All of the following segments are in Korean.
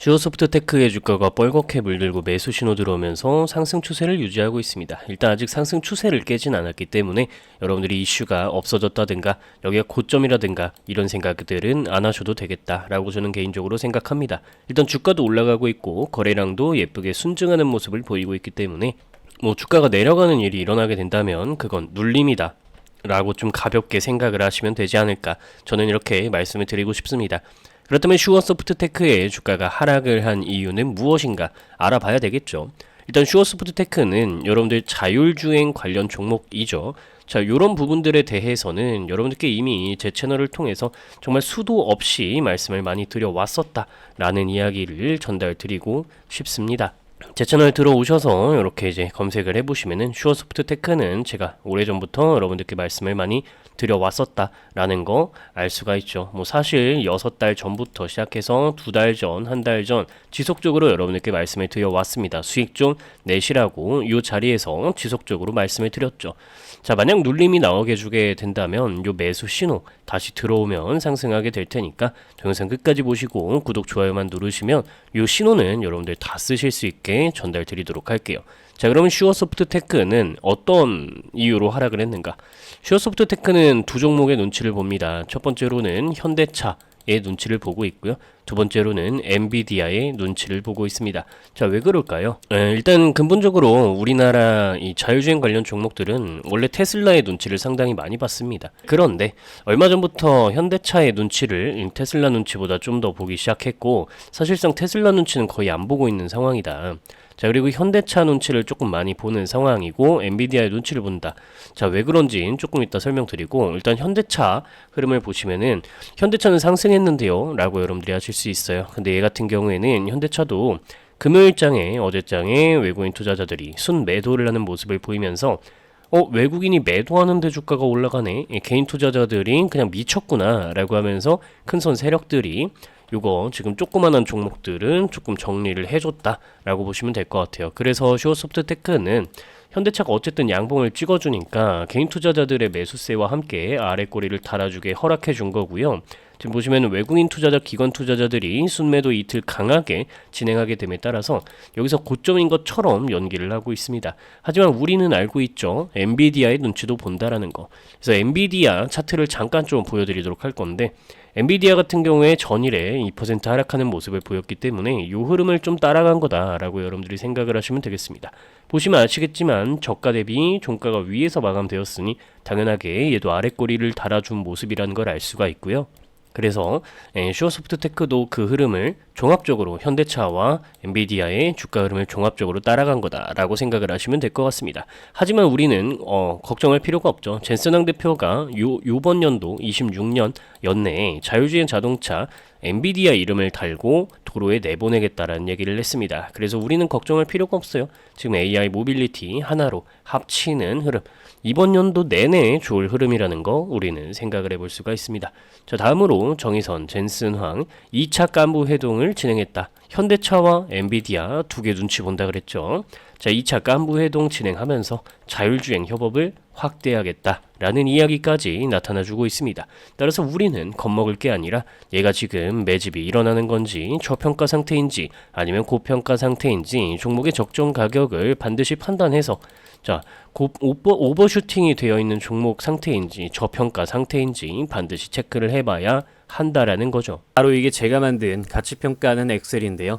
슈어소프트테크의 주가가 뻘겋게 물들고 매수 신호 들어오면서 상승 추세를 유지하고 있습니다. 일단 아직 상승 추세를 깨진 않았기 때문에 여러분들이 이슈가 없어졌다든가 여기가 고점이라든가 이런 생각들은 안 하셔도 되겠다라고 저는 개인적으로 생각합니다. 일단 주가도 올라가고 있고 거래량도 예쁘게 순증하는 모습을 보이고 있기 때문에 뭐 주가가 내려가는 일이 일어나게 된다면 그건 눌림이다. 라고 좀 가볍게 생각을 하시면 되지 않을까 저는 이렇게 말씀을 드리고 싶습니다. 그렇다면 슈어소프트테크의 주가가 하락을 한 이유는 무엇인가 알아봐야 되겠죠. 일단 슈어소프트테크는 여러분들 자율주행 관련 종목이죠. 자, 이런 부분들에 대해서는 여러분들께 이미 제 채널을 통해서 정말 수도 없이 말씀을 많이 드려왔었다라는 이야기를 전달 드리고 싶습니다. 제 채널 들어오셔서 이렇게 이제 검색을 해보시면은 슈어소프트 테크는 제가 오래전부터 여러분들께 말씀을 많이 드려왔었다라는 거 알 수가 있죠. 뭐 사실 여섯 달 전부터 시작해서 두 달 전, 한 달 전 지속적으로 여러분들께 말씀을 드려왔습니다. 수익 좀 내시라고 이 자리에서 지속적으로 말씀을 드렸죠. 자, 만약 눌림이 나오게 주게 된다면 요 매수 신호 다시 들어오면 상승하게 될 테니까 동영상 끝까지 보시고 구독, 좋아요만 누르시면 요 신호는 여러분들 다 쓰실 수 있게 전달 드리도록 할게요. 자, 그러면 슈어소프트 테크는 어떤 이유로 하락을 했는가? 슈어소프트 테크는 두 종목의 눈치를 봅니다. 첫 번째로는 현대차 의 눈치를 보고 있고요. 두 번째로는 엔비디아의 눈치를 보고 있습니다. 자, 왜 그럴까요? 에, 일단 근본적으로 우리나라 이 자율주행 관련 종목들은 원래 테슬라의 눈치를 상당히 많이 봤습니다. 그런데 얼마 전부터 현대차의 눈치를 테슬라 눈치보다 좀 더 보기 시작했고 사실상 테슬라 눈치는 거의 안 보고 있는 상황이다. 자, 그리고 현대차 눈치를 조금 많이 보는 상황이고 엔비디아의 눈치를 본다. 자, 왜 그런지 조금 이따 설명드리고 일단 현대차 흐름을 보시면은 현대차는 상승했는데요. 라고 여러분들이 하실 수 있어요. 근데 얘 같은 경우에는 현대차도 금요일장에 어제장에 외국인 투자자들이 순 매도를 하는 모습을 보이면서 어 외국인이 매도하는데 주가가 올라가네 예, 개인 투자자들이 그냥 미쳤구나 라고 하면서 큰 손 세력들이 요거 지금 조그만한 종목들은 조금 정리를 해줬다라고 보시면 될 것 같아요. 그래서 슈어소프트 테크는 현대차가 어쨌든 양봉을 찍어주니까 개인 투자자들의 매수세와 함께 아래 꼬리를 달아주게 허락해 준 거고요. 지금 보시면 외국인 투자자, 기관 투자자들이 순매도 이틀 강하게 진행하게 됨에 따라서 여기서 고점인 것처럼 연기를 하고 있습니다. 하지만 우리는 알고 있죠. 엔비디아의 눈치도 본다라는 거. 그래서 엔비디아 차트를 잠깐 좀 보여드리도록 할 건데 엔비디아 같은 경우에 전일에 2% 하락하는 모습을 보였기 때문에 이 흐름을 좀 따라간 거다라고 여러분들이 생각을 하시면 되겠습니다. 보시면 아시겠지만 저가 대비 종가가 위에서 마감되었으니 당연하게 얘도 아래 꼬리를 달아준 모습이라는 걸 알 수가 있고요. 그래서 예, 슈어소프트 테크도 그 흐름을 종합적으로 현대차와 엔비디아의 주가 흐름을 종합적으로 따라간 거다라고 생각을 하시면 될 것 같습니다. 하지만 우리는 어, 걱정할 필요가 없죠. 젠슨왕 대표가 요, 요번 연도 26년 연내에 자율주행 자동차 엔비디아 이름을 달고 도로에 내보내겠다라는 얘기를 했습니다. 그래서 우리는 걱정할 필요가 없어요. 지금 AI 모빌리티 하나로 합치는 흐름 이번 연도 내내 좋을 흐름이라는 거 우리는 생각을 해볼 수가 있습니다. 자 다음으로 정의선 젠슨황 2차 간부 회동을 진행했다. 현대차와 엔비디아 두 개 눈치 본다 그랬죠. 자 2차 간부 회동 진행하면서 자율주행 협업을 확대하겠다 라는 이야기까지 나타나주고 있습니다. 따라서 우리는 겁먹을 게 아니라 얘가 지금 매집이 일어나는 건지 저평가 상태인지 아니면 고평가 상태인지 종목의 적정 가격을 반드시 판단해서 자, 고, 오버, 오버슈팅이 되어 있는 종목 상태인지 저평가 상태인지 반드시 체크를 해봐야 한다라는 거죠. 바로 이게 제가 만든 가치평가하는 엑셀인데요.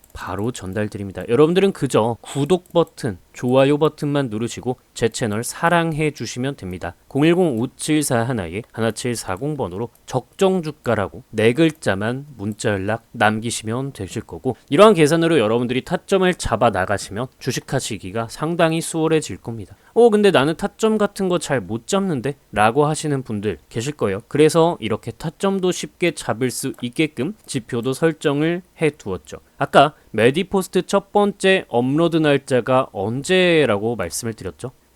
바로 전달드립니다. 여러분들은 그저 구독 버튼, 좋아요 버튼만 누르시고 제 채널 사랑해 주시면 됩니다. 010-5741 하나에 1740번으로 적정 주가라고 네 글자만 문자 연락 남기시면 되실 거고 이러한 계산으로 여러분들이 타점을 잡아 나가시면 주식하시기가 상당히 수월해질 겁니다. 어 근데 나는 타점 같은 거 잘 못 잡는데 라고 하시는 분들 계실 거예요. 그래서 이렇게 타점도 쉽게 잡을 수 있게끔 지표도 설정을 해 두었죠. 아까 메디포스트 첫 번째 업로드 날짜가 언제라고 말씀을 드렸죠?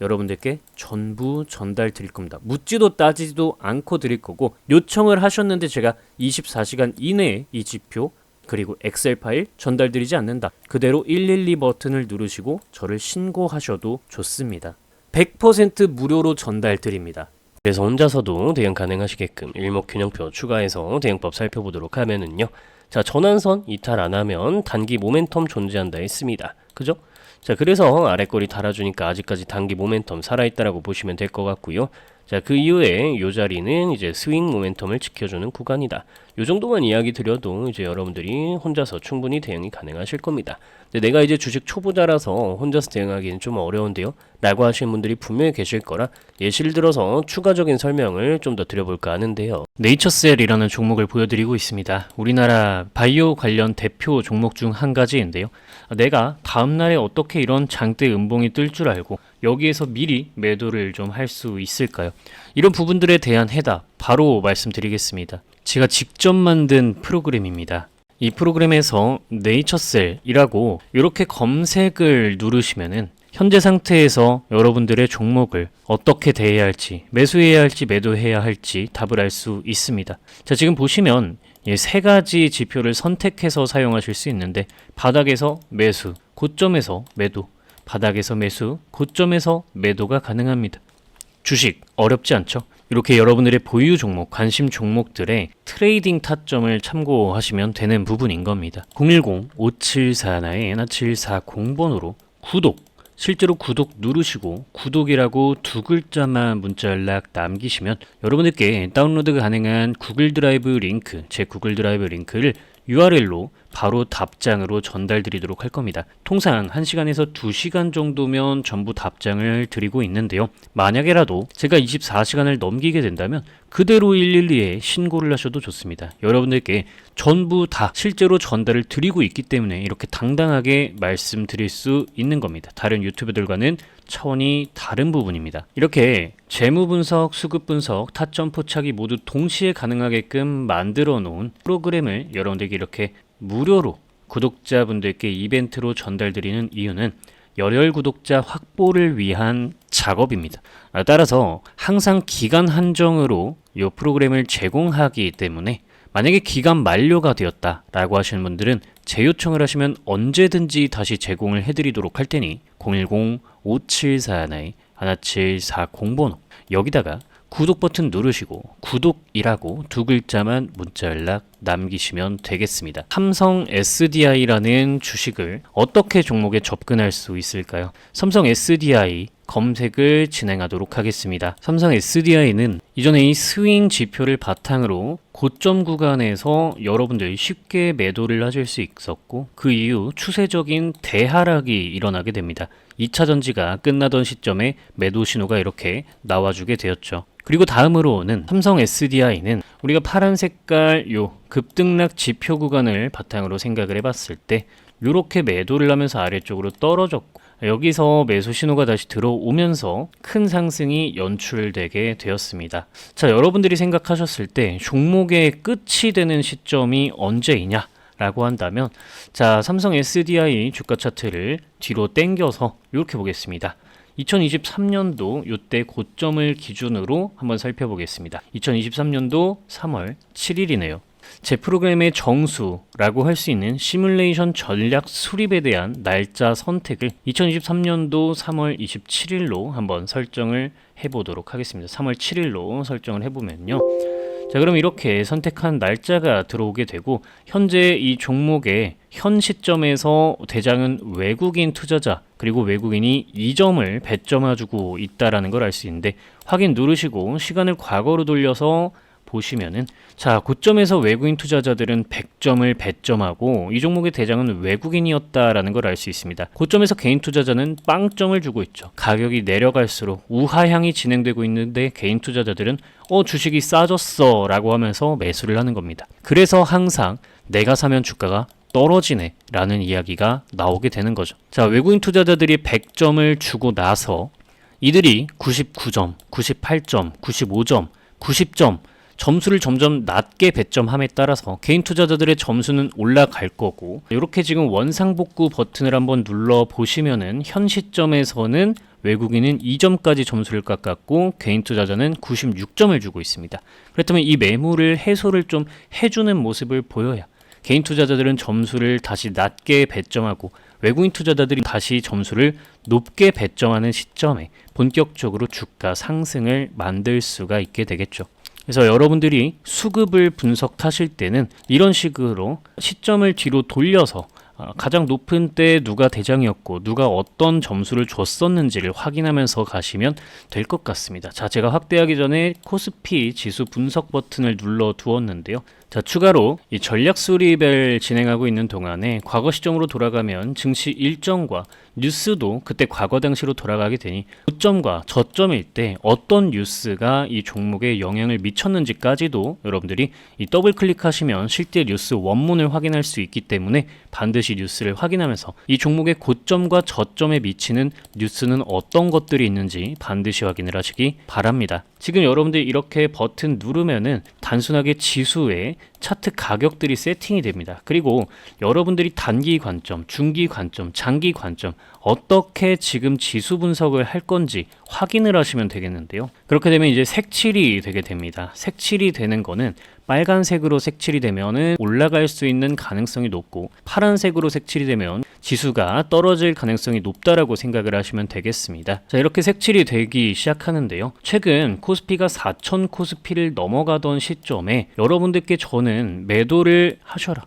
여러분들께 전부 전달 드릴 겁니다. 묻지도 따지지도 않고 드릴 거고 요청을 하셨는데 제가 24시간 이내에 이 지표 그리고 엑셀 파일 전달드리지 않는다. 그대로 112 버튼을 누르시고 저를 신고하셔도 좋습니다. 100% 무료로 전달 드립니다. 그래서 혼자서도 대응 가능하시게끔 일목균형표 추가해서 대응법 살펴보도록 하면은요. 자, 전환선 이탈 안 하면 단기 모멘텀 존재한다 했습니다. 그죠? 자, 그래서 아래 꼬리 달아주니까 아직까지 단기 모멘텀 살아있다라고 보시면 될 것 같고요. 자, 그 이후에 요 자리는 이제 스윙 모멘텀을 지켜주는 구간이다. 요 정도만 이야기 드려도 이제 여러분들이 혼자서 충분히 대응이 가능하실 겁니다. 내가 이제 주식 초보자라서 혼자서 대응하기는 좀 어려운데요. 라고 하시는 분들이 분명히 계실 거라 예시를 들어서 추가적인 설명을 좀 더 드려볼까 하는데요. 네이처셀이라는 종목을 보여드리고 있습니다. 우리나라 바이오 관련 대표 종목 중 한 가지인데요. 내가 다음 날에 어떻게 이런 장대 음봉이 뜰 줄 알고 여기에서 미리 매도를 좀 할 수 있을까요? 이런 부분들에 대한 해답 바로 말씀드리겠습니다. 제가 직접 만든 프로그램입니다. 이 프로그램에서 네이처셀이라고 이렇게 검색을 누르시면은 현재 상태에서 여러분들의 종목을 어떻게 대해야 할지, 매수해야 할지, 매도해야 할지 답을 알 수 있습니다. 자, 지금 보시면 이세 가지 지표를 선택해서 사용하실 수 있는데 바닥에서 매수, 고점에서 매도, 바닥에서 매수, 고점에서 매도가 가능합니다. 주식 어렵지 않죠? 이렇게 여러분들의 보유 종목, 관심 종목들의 트레이딩 타점을 참고하시면 되는 부분인 겁니다. 010-5741-1740번으로 구독, 실제로 구독 누르시고 구독이라고 두 글자만 문자 연락 남기시면 여러분들께 다운로드 가능한 구글 드라이브 링크, 제 구글 드라이브 링크를 URL로 바로 답장으로 전달 드리도록 할 겁니다. 통상 1시간에서 2시간 정도면 전부 답장을 드리고 있는데요. 만약에라도 제가 24시간을 넘기게 된다면 그대로 112에 신고를 하셔도 좋습니다. 여러분들께 전부 다 실제로 전달을 드리고 있기 때문에 이렇게 당당하게 말씀드릴 수 있는 겁니다. 다른 유튜브들과는 차원이 다른 부분입니다. 이렇게 재무 분석, 수급 분석, 타점 포착이 모두 동시에 가능하게끔 만들어 놓은 프로그램을 여러분들께 이렇게 무료로 구독자분들께 이벤트로 전달드리는 이유는 열혈 구독자 확보를 위한 작업입니다. 아, 따라서 항상 기간 한정으로 이 프로그램을 제공하기 때문에 만약에 기간 만료가 되었다라고 하시는 분들은 재요청을 하시면 언제든지 다시 제공을 해드리도록 할 테니 010-5741-1740번호 여기다가 구독 버튼 누르시고 구독이라고 두 글자만 문자 연락 남기시면 되겠습니다. 삼성 SDI라는 주식을 어떻게 종목에 접근할 수 있을까요? 삼성 SDI 검색을 진행하도록 하겠습니다. 삼성 SDI는 이전에 이 스윙 지표를 바탕으로 고점 구간에서 여러분들이 쉽게 매도를 하실 수 있었고 그 이후 추세적인 대하락이 일어나게 됩니다. 2차 전지가 끝나던 시점에 매도 신호가 이렇게 나와주게 되었죠. 그리고 다음으로는 삼성 SDI는 우리가 파란 색깔 요 급등락 지표 구간을 바탕으로 생각을 해봤을 때 이렇게 매도를 하면서 아래쪽으로 떨어졌고 여기서 매수 신호가 다시 들어오면서 큰 상승이 연출되게 되었습니다. 자, 여러분들이 생각하셨을 때 종목의 끝이 되는 시점이 언제이냐? 라고 한다면 자, 삼성 SDI 주가 차트를 뒤로 당겨서 이렇게 보겠습니다. 2023년도 이때 고점을 기준으로 한번 살펴보겠습니다. 2023년도 3월 7일이네요. 제 프로그램의 정수라고 할 수 있는 시뮬레이션 전략 수립에 대한 날짜 선택을 2023년도 3월 27일로 한번 설정을 해보도록 하겠습니다. 3월 7일로 설정을 해보면요. 자, 그럼 이렇게 선택한 날짜가 들어오게 되고 현재 이 종목의 현 시점에서 대장은 외국인 투자자 그리고 외국인이 2점을 배점해주고 있다라는 걸 알 수 있는데 확인 누르시고 시간을 과거로 돌려서 보시면은 자 고점에서 외국인 투자자들은 100점을 배점하고 이 종목의 대장은 외국인이었다라는 걸 알 수 있습니다. 고점에서 개인 투자자는 빵점을 주고 있죠. 가격이 내려갈수록 우하향이 진행되고 있는데 개인 투자자들은 어 주식이 싸졌어 라고 하면서 매수를 하는 겁니다. 그래서 항상 내가 사면 주가가 떨어지네 라는 이야기가 나오게 되는 거죠. 자, 외국인 투자자들이 100점을 주고 나서 이들이 99점, 98점, 95점, 90점 점수를 점점 낮게 배점함에 따라서 개인 투자자들의 점수는 올라갈 거고 이렇게 지금 원상복구 버튼을 한번 눌러 보시면은 현 시점에서는 외국인은 2점까지 점수를 깎았고 개인 투자자는 96점을 주고 있습니다. 그렇다면 이 매물을 해소를 좀 해주는 모습을 보여야 개인 투자자들은 점수를 다시 낮게 배점하고 외국인 투자자들이 다시 점수를 높게 배점하는 시점에 본격적으로 주가 상승을 만들 수가 있게 되겠죠. 그래서 여러분들이 수급을 분석하실 때는 이런 식으로 시점을 뒤로 돌려서 어, 가장 높은 때 누가 대장이었고 누가 어떤 점수를 줬었는지를 확인하면서 가시면 될 것 같습니다. 자, 제가 확대하기 전에 코스피 지수 분석 버튼을 눌러 두었는데요. 자, 추가로 이 전략 수립을 진행하고 있는 동안에 과거 시점으로 돌아가면 증시 일정과 뉴스도 그때 과거 당시로 돌아가게 되니 고점과 저점일 때 어떤 뉴스가 이 종목에 영향을 미쳤는지까지도 여러분들이 이 더블 클릭하시면 실제 뉴스 원문을 확인할 수 있기 때문에 반드시 뉴스를 확인하면서 이 종목의 고점과 저점에 미치는 뉴스는 어떤 것들이 있는지 반드시 확인을 하시기 바랍니다. 지금 여러분들 이렇게 버튼 누르면은 단순하게 지수에 차트 가격들이 세팅이 됩니다. 그리고 여러분들이 단기 관점, 중기 관점, 장기 관점 어떻게 지금 지수 분석을 할 건지 확인을 하시면 되겠는데요. 그렇게 되면 이제 색칠이 되게 됩니다. 색칠이 되는 거는 빨간색으로 색칠이 되면은 올라갈 수 있는 가능성이 높고 파란색으로 색칠이 되면 지수가 떨어질 가능성이 높다라고 생각을 하시면 되겠습니다. 자, 이렇게 색칠이 되기 시작하는데요. 최근 코스피가 4천 코스피를 넘어가던 시점에 여러분들께 저는 매도를 하셔라.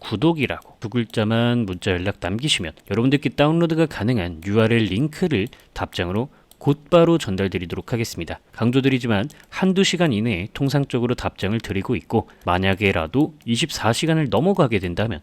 구독이라고 두 글자만 문자 연락 남기시면 여러분들께 다운로드가 가능한 URL 링크를 답장으로 곧바로 전달드리도록 하겠습니다. 강조드리지만 한두 시간 이내에 통상적으로 답장을 드리고 있고 만약에라도 24시간을 넘어가게 된다면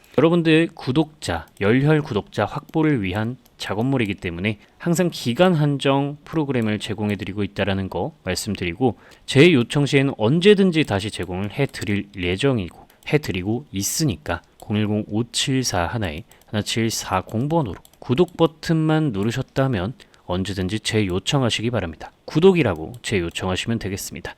여러분들 구독자, 열혈 구독자 확보를 위한 작업물이기 때문에 항상 기간 한정 프로그램을 제공해 드리고 있다라는 거 말씀드리고 제 요청 시에는 언제든지 다시 제공을 해 드릴 예정이고 해 드리고 있으니까 010-5741에 1740번호로 구독 버튼만 누르셨다면 언제든지 재 요청하시기 바랍니다. 구독이라고 재 요청하시면 되겠습니다.